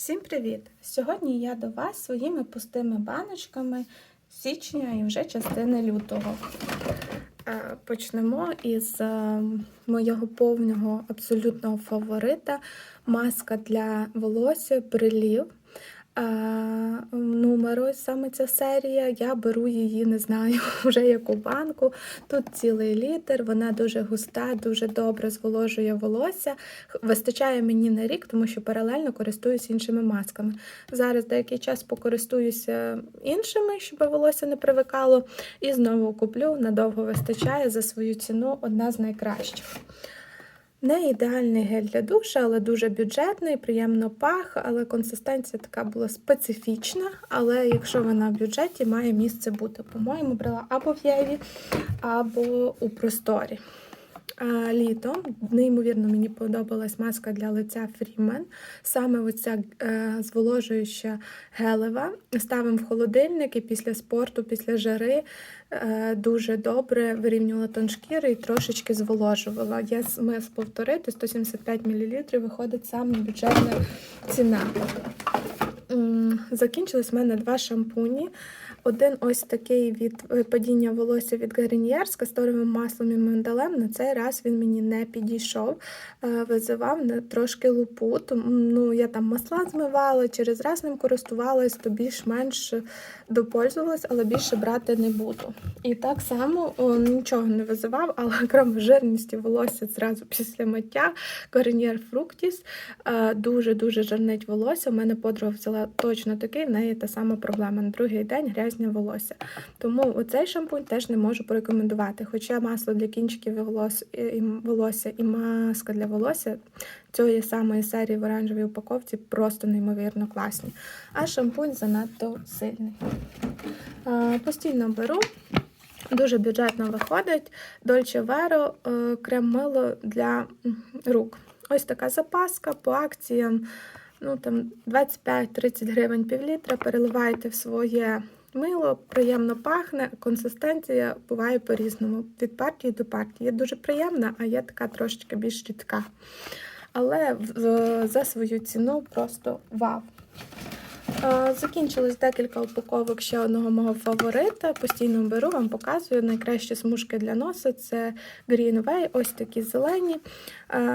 Всім привіт! Сьогодні я до вас своїми пустими баночками січня і вже частини лютого. Е, Почнемо із е, моєго повного абсолютного фаворита маска для волосся прилів. Е, Номеру саме ця серія. Я беру її, не знаю, вже яку банку. Тут цілий літр, вона дуже густа, дуже добре зволожує волосся. Вистачає мені на рік, тому що паралельно користуюсь іншими масками. Зараз деякий час покористуюся іншими, щоб волосся не привикало. І знову куплю, надовго вистачає за свою ціну одна з найкращих. Не ідеальний гель для душа, але дуже бюджетний, приємно пах, але консистенція така була специфічна. Але якщо вона в бюджеті, має місце бути. По-моєму, брала або в Єві, або у просторі. Літом, неймовірно, мені подобалась маска для лиця Freeman. Саме оця е, зволожуюча гелева. Ставимо в холодильник і після спорту, після жари е, дуже добре вирівнювала тон шкіри і трошечки зволожувала. Я змис повторити 175 мл виходить саме бюджетна ціна. Закінчились в мене два шампуні. Один ось такий від е, падіння волосся від Garnier з касторовим маслом і миндалем. На цей раз він мені не підійшов, е, визивав трошки лупу. Тому, ну, я там масла змивала, через раз ним користувалась, то більш-менш допользувалась, але більше брати не буду. І так само о, нічого не визивав, але крім жирності волосся зразу після миття Garnier Fructis е, дуже-дуже жирнить волосся. У мене подруга взяла точно такий, в неї та сама проблема. На другий день грязне волосся. Тому оцей шампунь теж не можу порекомендувати. Хоча масло для кінчиків волосся і маска для волосся цієї самої серії в оранжевій упаковці просто неймовірно класні. А шампунь занадто сильний. Постійно беру. Дуже бюджетно виходить. Dolce Vero е, крем-мило для рук. Ось така запаска по акціям. Ну, там 25-30 гривень півлітра. Переливайте в своє мило, приємно пахне, консистенція буває по-різному. Від партії до партії. Є дуже приємна, а є така трошечки більш рідка. Але за свою ціну просто вау. Закінчилось декілька упаковок ще одного мого фаворита. Постійно беру, вам показую. Найкращі смужки для носа це Greenway, ось такі зелені.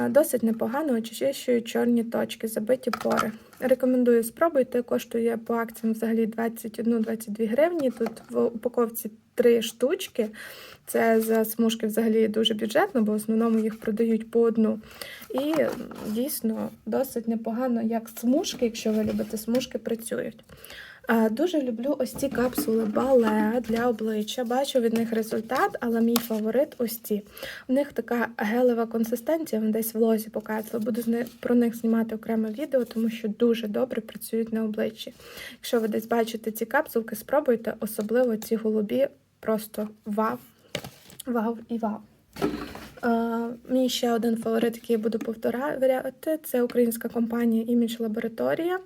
Досить непогано очищують чорні точки, забиті пори. Рекомендую спробуйте. Коштує по акціям взагалі 21-22 гривні. Тут в упаковці три штучки. Це за смужки взагалі дуже бюджетно, бо в основному їх продають по одну. І дійсно досить непогано, як смужки, якщо ви любите смужки, працюють. Дуже люблю ось ці капсули бале для обличчя. Бачу від них результат, але мій фаворит ось ці. У них така гелева консистенція, вони десь в лозі показувала. Буду про них знімати окреме відео, тому що дуже добре працюють на обличчі. Якщо ви десь бачите ці капсулки, спробуйте, особливо ці голубі, просто вау, вау і вау. Е, Мій ще один фаворит, який я буду повторяти, це українська компанія Імідж Лабораторія.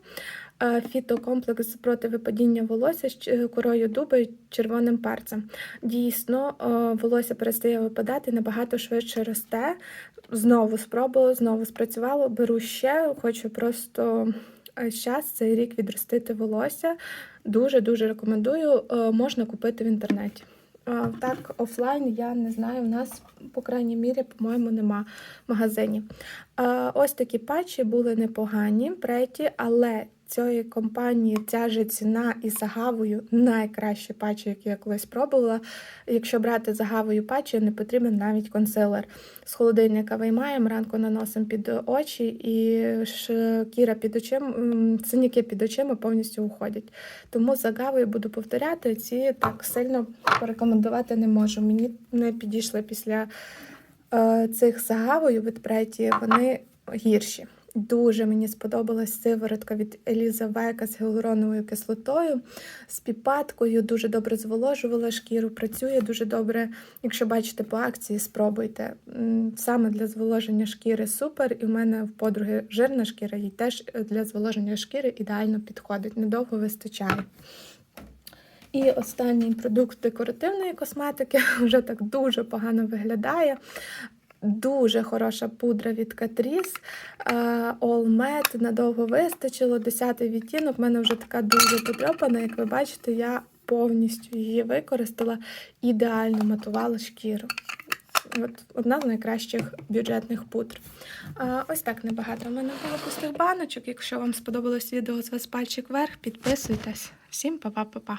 Е, Фітокомплекс проти випадіння волосся з корою дуба і червоним перцем. Дійсно, е, волосся перестає випадати, набагато швидше росте. Знову спробувала, знову спрацювало. Беру ще, хочу просто зараз цей рік відростити волосся. Дуже дуже рекомендую. Е, Можна купити в інтернеті. Так, офлайн я не знаю. У нас, по крайній мірі, по-моєму, нема магазинів. Ось такі патчі були непогані, преті, але цієї компанії ця же ціна і загавою найкращі патчі, які я колись пробувала. Якщо брати загавою патчі, не потрібен навіть консилер. З холодильника виймаємо, ранку наносимо під очі, і шкіра під очима, синяки під очима повністю уходять. Тому загавою буду повторяти, ці так сильно порекомендувати не можу. Мені не підійшли після е, цих загавою від преті, вони гірші. Дуже мені сподобалась сиворотка від Еліза Века з гіалуроновою кислотою, з піпаткою, дуже добре зволожувала шкіру, працює дуже добре. Якщо бачите по акції, спробуйте. Саме для зволоження шкіри супер. І в мене в подруги жирна шкіра, їй теж для зволоження шкіри ідеально підходить. Недовго вистачає. І останній продукт декоративної косметики вже так дуже погано виглядає. Дуже хороша пудра від Catrice. е, All Matte, надовго вистачило. 10 відтінок. в мене вже така дуже потрьопана. Як ви бачите, я повністю її використала, ідеально матувала шкіру. От одна з найкращих бюджетних пудр. А, ось так небагато. У мене було пустих баночок. Якщо вам сподобалось відео, з вас пальчик вверх, підписуйтесь. Всім па-па-па-па.